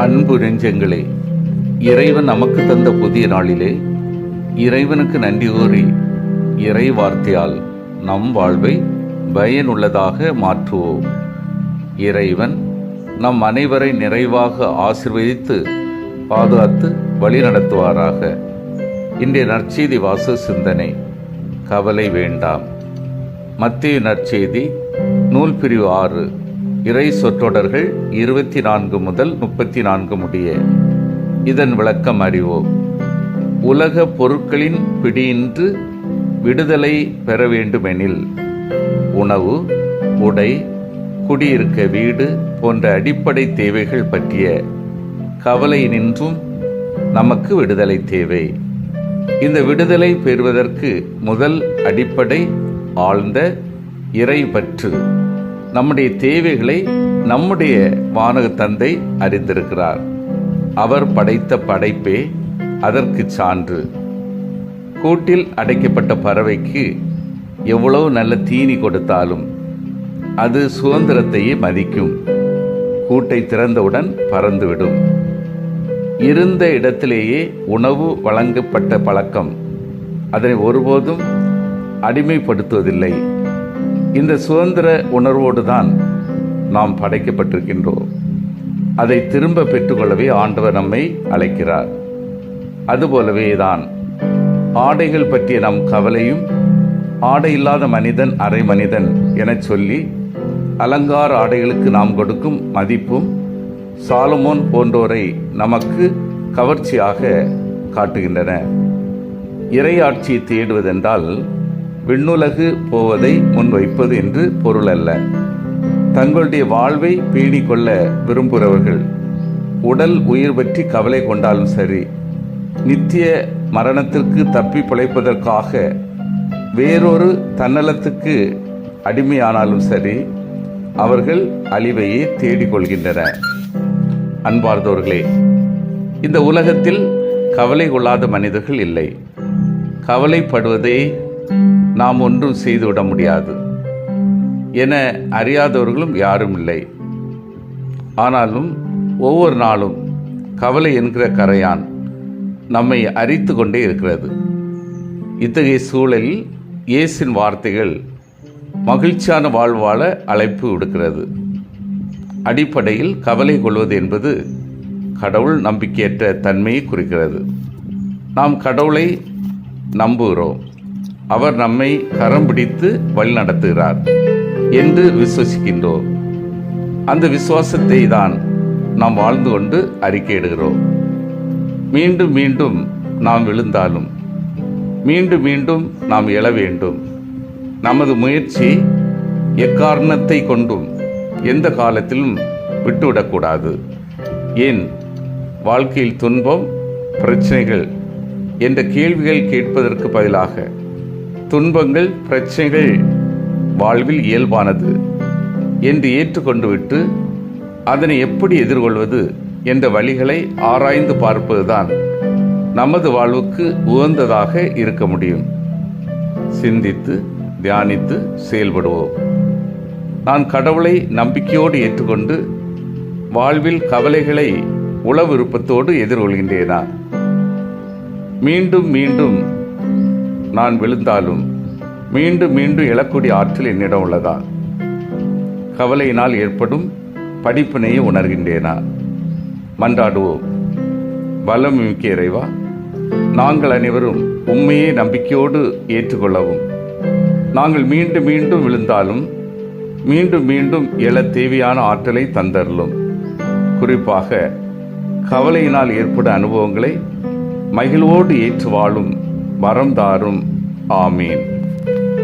அன்பு நெஞ்சங்களே இறைவன் நமக்கு தந்த புதிய நாளிலே இறைவனுக்கு நன்றி கூறி இறை வார்த்தையால் நம் வாழ்வை பயனுள்ளதாக மாற்றுவோம். இறைவன் நம் அனைவரை நிறைவாக ஆசிர்வதித்து பாதுகாத்து வழிநடத்துவாராக. இன்றைய நற்செய்தி வாச சிந்தனை கவலை வேண்டாம். மத்திய நற்செய்தி நூல் பிரிவு ஆறு இறை சொற்றொடர்கள் இருபத்தி நான்கு முதல் முப்பத்தி நான்கு முடிய. இதன் விளக்கம் அறிவோம். உலக பொருட்களின் பிடியின்று விடுதலை பெற வேண்டுமெனில் உணவு உடை குடியிருக்க வீடு போன்ற அடிப்படை தேவைகள் பற்றிய கவலை நின்றும் நமக்கு விடுதலை தேவை. இந்த விடுதலை பெறுவதற்கு முதல் அடிப்படை ஆழ்ந்த இறைபற்று நம்முடைய தேவைகளை நம்முடைய வானக தந்தை அறிந்திருக்கிறார். அவர் படைத்த படைப்பே அதற்கு சான்று. கூட்டில் அடைக்கப்பட்ட பறவைக்கு எவ்வளவு நல்ல தீனி கொடுத்தாலும் அது சுதந்திரத்தையே மதிக்கும். கூட்டை திறந்தவுடன் பறந்துவிடும். இருந்த இடத்திலேயே உணவு வழங்கப்பட்ட பழக்கம் அதனை ஒருபோதும் அடிமைப்படுத்துவதில்லை. இந்த சுதந்திர உணர்வோடு தான் நாம் படைக்கப்பட்டிருக்கின்றோம். அதை திரும்ப பெற்றுக்கொள்ளவே ஆண்டவர் நம்மை அழைக்கிறார். அதுபோலவே தான் ஆடைகள் பற்றிய நம் கவலையும் ஆடை இல்லாத மனிதன் அரை மனிதன் எனச் சொல்லி அலங்கார ஆடைகளுக்கு நாம் கொடுக்கும் மதிப்பும் சாலமோன் போன்றோரை நமக்கு கவர்ச்சியாக காட்டுகின்றன. இறையாட்சியை தேடுவதென்றால் விண்ணுலகு போவதை முன்வைப்பது என்று பொருள் அல்ல தங்களுடைய வாழ்வை பேணிக்கொள்ள விரும்புகிறவர்கள் உடல் உயிர் பற்றி கவலை கொண்டாலும் சரி நித்திய மரணத்திற்கு தப்பி பிழைப்பதற்காக வேறொரு தன்னலத்துக்கு அடிமையானாலும் சரி அவர்கள் அழிவையே தேடிக்கொள்கின்றனர் அன்பார்ந்தவர்களே இந்த உலகத்தில் கவலை கொள்ளாத மனிதர்கள் இல்லை. கவலைப்படுவதே நாம் ஒன்றும் செய்துவிட முடியாது என அறியாதவர்களும் யாரும் இல்லை. ஆனாலும் ஒவ்வொரு நாளும் கவலை என்கிற கரையான் நம்மை அரித்து கொண்டே இருக்கிறது. இத்தகைய சூழலில் இயேசின் வார்த்தைகள் மகிழ்ச்சியான வாழ்வாழ அழைப்பு விடுக்கிறது. அடிப்படையில் கவலை கொள்வது என்பது கடவுள் நம்பிக்கையற்ற தன்மையை குறிக்கிறது. நாம் கடவுளை நம்புகிறோம். அவர் நம்மை கரம் பிடித்து வழிநடத்துகிறார் என்று விசுவசிக்கின்றோம் அந்த விசுவாசத்தை தான் நாம் வாழ்ந்து கொண்டு அறிக்கையிடுகிறோம். மீண்டும் மீண்டும் நாம் விழுந்தாலும் மீண்டும் மீண்டும் நாம் எழ வேண்டும். நமது முயற்சி எக்காரணத்தை கொண்டும் எந்த காலத்திலும் விட்டுவிடக்கூடாது. ஏன்? வாழ்க்கையில் துன்பம் பிரச்சனைகள் என்ற கேள்விகள் கேட்பதற்கு பதிலாக துன்பங்கள் பிரச்சனைகள் வாழ்வில் இயல்பானது என்று ஏற்றுக்கொண்டு விட்டு அதனை எப்படி எதிர்கொள்வது என்ற வழிகளை ஆராய்ந்து பார்ப்பதுதான் நமது வாழ்வுக்கு உகந்ததாக இருக்க முடியும். சிந்தித்து தியானித்து செயல்படுவோம். நான் கடவுளை நம்பிக்கையோடு ஏற்றுக்கொண்டு வாழ்வில் கவலைகளை உள விருப்பத்தோடு எதிர்கொள்கின்றேனா? மீண்டும் மீண்டும் நான் விழுந்தாலும் மீண்டும் மீண்டும் எழக்கூடிய ஆற்றல் என்னிடம் உள்ளதா? கவலையினால் ஏற்படும் படிப்பினையை உணர்கின்றேனா? மன்றாடுவோம். பலம் மிக்க இறைவா நாங்கள் அனைவரும் உண்மையை நம்பிக்கையோடு ஏற்றுக்கொள்ளவும். நாங்கள் மீண்டும் மீண்டும் விழுந்தாலும் மீண்டும் மீண்டும் எழ தேவையான ஆற்றலை தந்தரலும் குறிப்பாக கவலையினால் ஏற்படும் அனுபவங்களை மகிழ்வோடு ஏற்று வாழும் வரம் தாரும் ஆமீன்.